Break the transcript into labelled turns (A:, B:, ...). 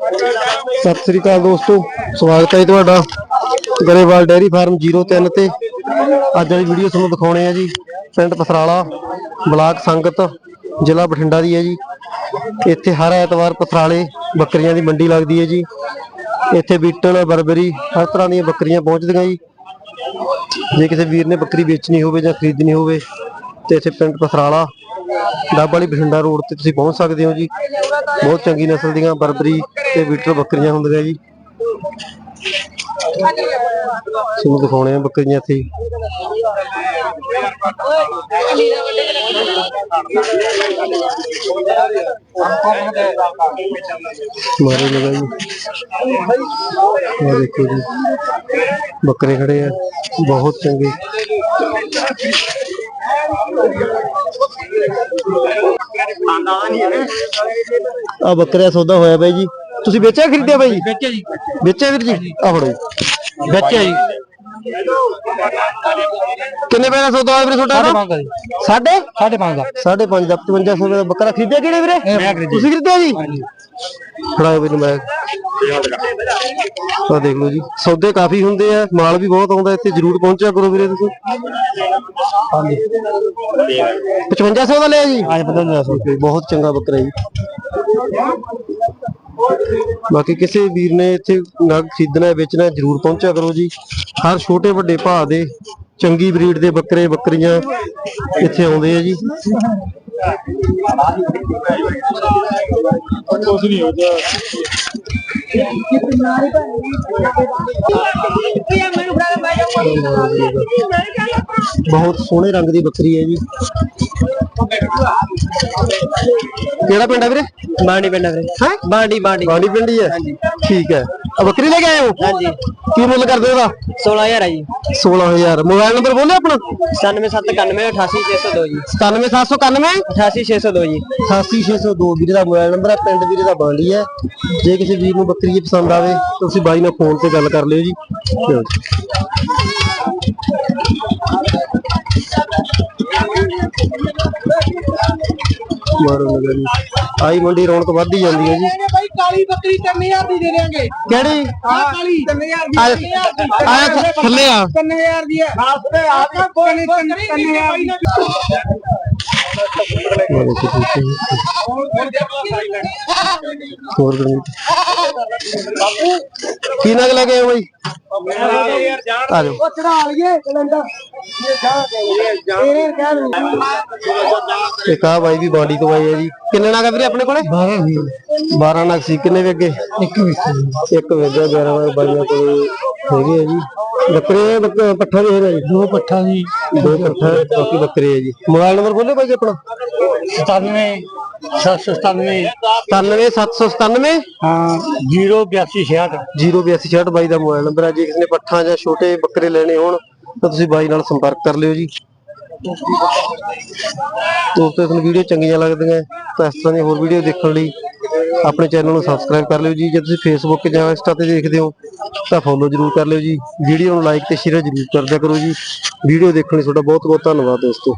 A: ਸਤਿ ਸ੍ਰੀ ਅਕਾਲ ਦੋਸਤੋ, ਸਵਾਗਤ ਹੈ ਜੀ ਤੁਹਾਡਾ ਗਰੇਵਾਲ ਡੇਅਰੀ ਫਾਰਮ 03 ਤੇ। ਅੱਜ ਵਾਲੀ ਵੀਡੀਓ ਤੁਹਾਨੂੰ ਦਿਖਾਉਣੇ ਆ ਜੀ, ਪਿੰਡ ਪਸਰਾਲਾ ਬਲਾਕ ਸੰਗਤ, ਜ਼ਿਲ੍ਹਾ ਬਠਿੰਡਾ ਦੀ ਹੈ ਜੀ। ਇੱਥੇ ਹਰ ਐਤਵਾਰ ਪਸਰਾਲੇ ਬੱਕਰੀਆਂ ਦੀ ਮੰਡੀ ਲੱਗਦੀ ਹੈ ਜੀ। ਇੱਥੇ ਬੀਟਲ, ਬਰਬਰੀ, ਹਰ ਤਰ੍ਹਾਂ ਦੀਆਂ ਬੱਕਰੀਆਂ ਪਹੁੰਚਦੀਆਂ ਜੀ। ਜੇ ਕਿਸੇ ਵੀਰ ਨੇ ਬੱਕਰੀ ਵੇਚਣੀ ਹੋਵੇ ਜਾਂ ਖਰੀਦਣੀ ਹੋਵੇ, ਤੇ ਇੱਥੇ ਪਿੰਡ ਪਸਰਾਲਾ ਡੱਬ ਵਾਲੀ ਬਠਿੰਡਾ ਰੋਡ ਤੇ ਤੁਸੀਂ ਪਹੁੰਚ ਸਕਦੇ ਹੋ ਜੀ। ਬਹੁਤ ਚੰਗੀ ਨਸਲ ਦੀਆਂ ਬਰਬਰੀ ਤੇ ਬੀਟਲ ਬੱਕਰੀਆਂ ਹੁੰਦੀਆਂ ਜੀ। ਤੁਹਾਨੂੰ ਦਿਖਾਉਣੇ ਆ ਬੱਕਰੀਆਂ ਇੱਥੇ। ਮਾਰੇ ਲਗਾ ਜੀ। ਇਹ ਦੇਖੋ ਜੀ। ਬੱਕਰੇ ਖੜੇ ਆ। ਬਹੁਤ ਚੰਗੇ। ਆ ਬੱਕਰਿਆ ਸੌਦਾ ਹੋਇਆ ਬਾਈ ਜੀ। ਤੁਸੀਂ ਵੇਚਿਆ ਖਰੀਦਿਆ ਬਾਈ? ਜੀ
B: ਵੇਚਿਆ ਜੀ।
A: ਵੇਚਿਆ ਵੀਰ ਜੀ? ਆ ਫੜੋ ਜੀ।
B: ਵੇਚਿਆ ਜੀ।
A: ਕਿੰਨੇ ਪੈਸੇ ਦਾ ਸੌਦਾ ਹੋਇਆ ਵੀਰੇ ਤੁਹਾਡਾ?
B: ਸਾਡੇ ਪੰਜ ਦਾ
A: ਸਾਢੇ ਪੰਜ ਦਾ। 5500 ਦਾ ਬੱਕਰਾ ਖਰੀਦਿਆ ਕਿਹੜੇ ਵੀਰੇ। ਤੁਸੀਂ ਖਰੀਦਿਆ ਜੀ? ਫੜਾਓ ਵੀਰੇ ਮੈਂ। ਆ ਦੇਖ ਲਓ ਜੀ ਸੌਦੇ ਕਾਫੀ ਹੁੰਦੇ ਆ ਮਾਲ ਵੀ ਬਹੁਤ ਆਉਂਦਾ ਇੱਥੇ ਜਰੂਰ ਪਹੁੰਚਿਆ ਕਰੋ ਵੀਰੇ ਤੁਸੀਂ। ਹਾਂਜੀ। 5500 ਦਾ ਲਿਆ ਜੀ?
B: ਅੱਜ ਪਤਾ ਨਹੀਂ
A: ਠੀਕ ਹੈ ਜੀ, ਬਹੁਤ ਚੰਗਾ ਬੱਕਰਾ ਜੀ। ਬਾਕੀ ਕਿਸੇ ਵੀਰ ਨੇ ਇੱਥੇ ਨਗ ਖਰੀਦਣਾ ਹੈ, ਵੇਚਣਾ ਹੈ, ਜਰੂਰ ਪਹੁੰਚਿਆ ਕਰੋ ਜੀ। ਹਰ ਛੋਟੇ ਵੱਡੇ ਭਾਅ ਦੇ ਚੰਗੀ ਬਰੀਡ ਦੇ ਬੱਕਰੇ ਬੱਕਰੀਆਂ ਇੱਥੇ ਆਉਂਦੇ ਆ ਜੀ।
B: ਕੁਝ ਨਹੀਂ ਹੋ ਜਾ
A: ਬਹੁਤ ਸੋਹਣੇ ਰੰਗ ਦੀ ਬੱਕਰੀ ਹੈ ਜੀ। ਕਿਹੜਾ ਪਿੰਡ ਹੈ ਵੀਰੇ?
B: ਬਾਂਡੀ ਪਿੰਡ ਵੀਰੇ।
A: ਹੈ?
B: ਬਾਂਡੀ ਬਾਂਡੀ।
A: ਬਾੜੀ ਪਿੰਡੀ ਹੈ ਠੀਕ ਹੈ। ਆ ਬੱਕਰੀ ਲੈ ਕੇ ਆਏ ਹੋ?
B: ਹਾਂਜੀ।
A: ਕੀ ਮੁੱਲ ਕਰਦੇ ਉਹਦਾ?
B: 16000 ਆ ਜੀ।
A: 16000 ਮੋਬਾਈਲ ਨੰਬਰ ਬੋਲੇ ਆਪਣਾ?
B: 9791 88602 ਜੀ।
A: 97791
B: 88602 ਜੀ।
A: 88602 ਵੀਰੇ ਦਾ ਮੋਬਾਈਲ ਨੰਬਰ ਹੈ ਪਿੰਡ ਵੀਰੇ ਦਾ ਬਾਂਡੀ ਹੈ। ਜੇ ਕਿਸੇ ਵੀਰ ਨੂੰ ਬੱਕਰੀ ਜੀ ਪਸੰਦ ਆਵੇ ਤੁਸੀਂ ਬਾਈ ਨਾਲ ਫੋਨ ਤੇ ਗੱਲ ਕਰ ਲਿਓ ਜੀ। ਚਲੋ। ਮਾਰੋ ਨਗਰ ਆਈ ਮੰਡੀ ਰੌਣਕ ਵੱਧਦੀ ਜਾਂਦੀ ਹੈ ਜੀ।
B: ਕਾਲੀ ਬੱਕਰੀ 3000 ਦੀ ਦੇ ਦੇਾਂਗੇ
A: ਕਿਹੜੀ?
B: ਹਾਂ ਕਾਲੀ। 3000
A: ਆ ਆ ਥ- ਥੱਲੇ ਆ।
B: 3000 ਦੀ ਹੈ। ਖਾਸ ਤੇ ਆ ਕੇ ਕੋਈ 3000 ਦੀ।
A: ਹੋਰ ਗਰਮੀ ਕੀ ਨਗ ਲੈ ਕੇ ਆਏ ਹੋ ਬਾਈ? ਆ ਜਾਓ।
B: ਉਹ ਚੜਾ ਲਈਏ ਕੈਲੰਡਰ ਇਹ ਕਹਿ
A: ਇੱਕ ਆ ਬਾਈ ਵੀ ਬਾਡੀ ਤੋਂ ਆਈ ਹੈ ਜੀ। ਕਿੰਨੇ ਨਗ ਆ ਵੀਰੇ ਆਪਣੇ ਕੋਲੇ? 12 12 ਨਗ ਸੀ। ਕਿੰਨੇ ਵੇ ਅੱਗੇ? ਇੱਕ ਵਿੱਚ ਇੱਕ ਵੇਗਾ 11 ਨਗ ਬਾਈਆਂ ਕੋਲ ਹੈਗੇ ਆ ਜੀ। ਬੱਕਰੇ ਬੱਕ- ਪੱਠਾ ਵੀ ਹੈਗਾ ਜੀ। ਦੋ ਪੱਠਾ ਜੀ। ਦੋ ਪੱਠਾ ਬਾਕੀ ਬੱਕਰੇ ਜੀ। ਮੋਬਾਈਲ ਨੰਬਰ ਬੋਲੇ ਜੀ ਆਪਣਾ।
B: 97 797
A: 97797
B: ਹਾਂ 08266
A: 08266 ਬਾਈ ਦਾ ਮੋਬਾਈਲ ਨੰਬਰ ਹੈ ਜੇ ਕਿਸੇ ਨੇ ਪੱਠਾ ਜਾਂ ਛੋਟੇ ਬੱਕਰੇ ਲੈਣੇ ਹੋਣ ਤਾਂ ਤੁਸੀਂ ਬਾਈ ਨਾਲ ਸੰਪਰਕ ਕਰ ਲਿਓ ਜੀ। ਦੋਸਤੋ ਤੁਹਾਨੂੰ ਵੀਡੀਓ ਚੰਗੀਆਂ ਲੱਗਦੀਆਂ ਤਾਂ ਇਸ ਤਰ੍ਹਾਂ ਦੀਆਂ ਹੋਰ ਵੀਡੀਓ ਦੇਖਣ ਲਈ ਆਪਣੇ ਚੈਨਲ ਨੂੰ ਸਬਸਕ੍ਰਾਈਬ ਕਰ ਲਿਓ ਜੀ। ਜੇ ਤੁਸੀਂ ਫੇਸਬੁੱਕ ਜਾਂ ਇੰਸਟਾ ਤੇ ਦੇਖਦੇ ਹੋ, ਤਾਂ ਫੋਲੋ ਜਰੂਰ ਕਰ ਲਿਓ ਜੀ। ਵੀਡੀਓ ਨੂੰ ਲਾਈਕ ਤੇ ਸ਼ੇਅਰ ਜਰੂਰ ਕਰ ਦਿਆ ਕਰੋ ਜੀ। ਵੀਡੀਓ ਦੇਖਣ ਲਈ ਤੁਹਾਡਾ ਬਹੁਤ ਬਹੁਤ ਧੰਨਵਾਦ ਦੋਸਤੋ।